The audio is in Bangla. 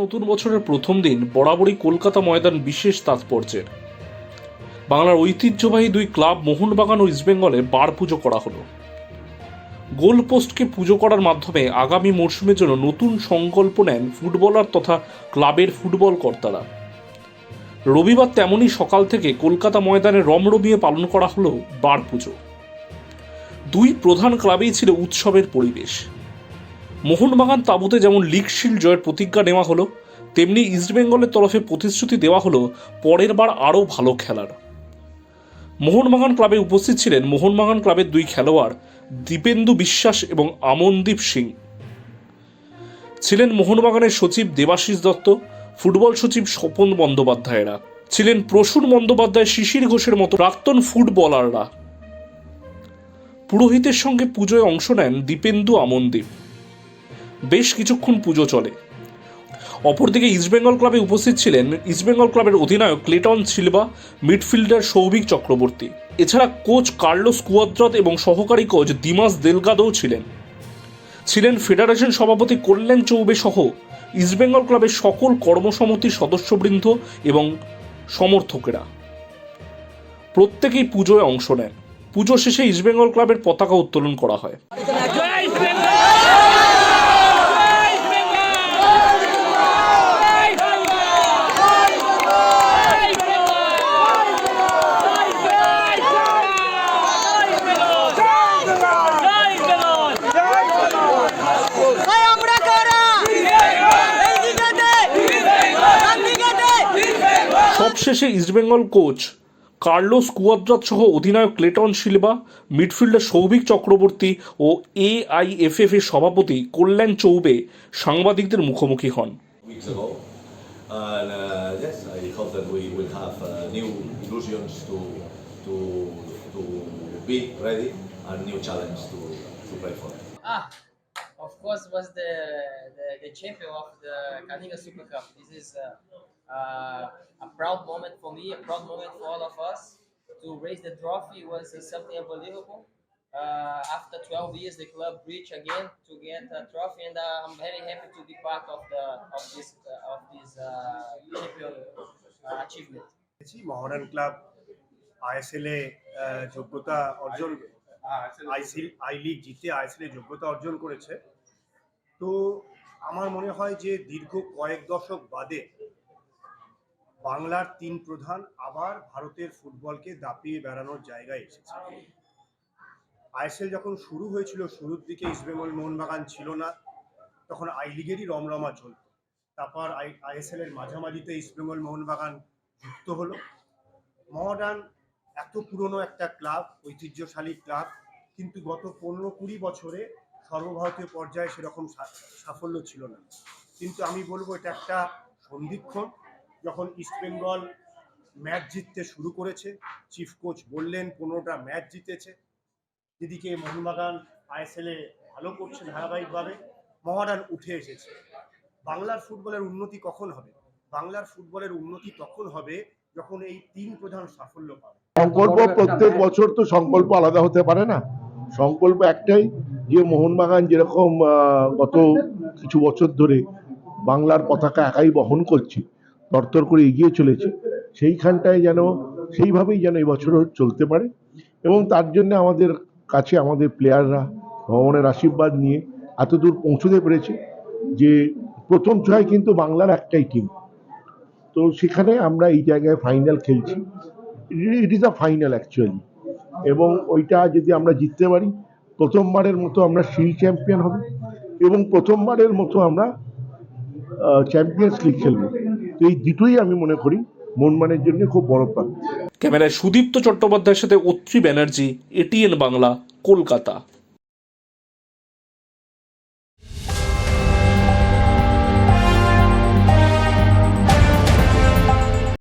নতুন বছরের প্রথম দিন বরাবরই কলকাতা ময়দান বিশেষ তাৎপর্যের বাংলার ঐতিহ্যবাহী দুই ক্লাব মোহনবাগান ও ইস্টবেঙ্গলে বার পুজো করা হলো। গোল পোস্টকে পুজো করার মাধ্যমে আগামী মরশুমের জন্য নতুন সংকল্প নেন ফুটবলার তথা ক্লাবের ফুটবল কর্তারা। রবিবার তেমনই সকাল থেকে কলকাতা ময়দানে রমরমিয়ে পালন করা হলো বার পুজো। দুই প্রধান ক্লাবেই ছিল উৎসবের পরিবেশ। মোহনবাগান তাঁবুতে যেমন লিগ শিল্ড জয়ের প্রতিজ্ঞা নেওয়া হলো, তেমনি ইস্টবেঙ্গলের তরফে প্রতিশ্রুতি দেওয়া হলো পরের বার আরও ভালো খেলার। মোহনবাগান ক্লাবে উপস্থিত ছিলেন মোহনবাগান ক্লাবের দুই খেলোয়াড় দীপেন্দু বিশ্বাস এবং আমনদীপ সিং। ছিলেন মোহনবাগানের সচিব দেবাশিস দত্ত, ফুটবল সচিব স্বপন বন্দ্যোপাধ্যায়েরা। ছিলেন প্রসূন বন্দ্যোপাধ্যায়, শিশির ঘোষের মতো প্রাক্তন ফুটবলাররা। পুরোহিতের সঙ্গে পুজোয় অংশ নেন দীপেন্দু আমনদীপ। বেশ কিছুক্ষণ পুজো চলে। অপরদিকে ইস্টবেঙ্গল ক্লাবে উপস্থিত ছিলেন ইস্টবেঙ্গল ক্লাবের অধিনায়ক Cleiton Silva midfielder Souvik Chakraborty এছাড়া কোচ কার্লোস কুয়াদ্রাত এবং সহকারী কোচ দিমাস দেলগাদও ছিলেন। ছিলেন ফেডারেশন সভাপতি কল্যাণ চৌবে সহ ইস্টবেঙ্গল ক্লাবের সকল কর্মসমিতির সদস্যবৃন্দ এবং সমর্থকেরা। প্রত্যেকেই পুজোয় অংশ নেন। পুজো শেষে ইস্টবেঙ্গল ক্লাবের পতাকা উত্তোলন করা হয়। সবশেষে ইস্টবেঙ্গল কোচ কার্লো কুয়াদ্রাত সহ অধিনায়ক Cleiton Silva midfielder Souvik Chakraborty ও এ এর সভাপতি কল্যাণ চৌবে সাংবাদিকদের মুখোমুখি হন। A proud moment for me, a proud moment for all of us. To raise the trophy was uh, something unbelievable. Uh, after 12 years, the club reached again to get a trophy, and uh, I'm very happy to be part of the of this uh, of this uh, champion uh, achievement. মহারান আইএসএল এ আহ, যোগ্যতা অর্জন আইসিল আই লিগ জিতে আইএসএল এ যোগ্যতা অর্জন করেছে তো আমার মনে হয় যে দীর্ঘ কয়েক দশক বাদে বাংলার তিন প্রধান আবার ভারতের ফুটবলকে দাপিয়ে বেড়ানোর জায়গায় এসেছে। আইএসএল যখন শুরু হয়েছিল, শুরুর দিকে ইস্টবেঙ্গল মোহনবাগান ছিল না, তখন আই লিগেরই রমরমা চলত। তারপর আই আইএসএল এর মাঝামাঝিতে ইস্টবেঙ্গল মোহনবাগান যুক্ত হলো। মডার্ন এত পুরনো একটা ক্লাব, ঐতিহ্যশালী ক্লাব, কিন্তু গত পনেরো কুড়ি বছরে সর্বভারতীয় পর্যায়ে সেরকম সাফল্য ছিল না। কিন্তু আমি বলব এটা একটা সন্ধিক্ষণ। যখন ইস্টবেঙ্গল ম্যাচ জিততে শুরু করেছে চিফ কোচ বললেন পনেরোটা ম্যাচ জিতেছে। এদিকে মোহনবাগান আইএসএলে ভালো করছে ধারাবাহিকভাবে। মহারান উঠে এসেছে। বাংলার ফুটবলের উন্নতি কখন হবে? বাংলার ফুটবলের উন্নতি তখন হবে যখন এই তিন প্রধান সাফল্য পাবে। সংকল্প প্রত্যেক বছর তো সংকল্প আলাদা হতে পারে না। সংকল্প একটাই যে মোহনবাগান যেরকম গত কিছু বছর ধরে বাংলার পতাকা একাই বহন করছে। তরতর করে এগিয়ে চলেছে। সেইখানটায় যেন, সেইভাবেই যেন এবছরও চলতে পারে এবং তার জন্য আমাদের কাছে আমাদের প্লেয়াররা ভগবানের আশীর্বাদ নিয়ে এতদূর পৌঁছতে পেরেছে যে প্রথম ছয় কিন্তু বাংলার একটাই টিম তো সেখানে আমরা এই জায়গায় ফাইনাল খেলছি। It is a final actually এবং ওইটা যদি আমরা জিততে পারি, প্রথমবারের মতো আমরা শিল্ড চ্যাম্পিয়ন হব এবং প্রথমবারের মতো আমরা চ্যাম্পিয়ন্স লিগ খেলব। এই দুটোই আমি মনে করি মনমানের জন্য খুব বড় প্রাপ্তি ক্যামেরায় সুদীপ্ত চট্টোপাধ্যায়ের সাথে অত্রি ব্যানার্জি এটিএন বাংলা, কলকাতা।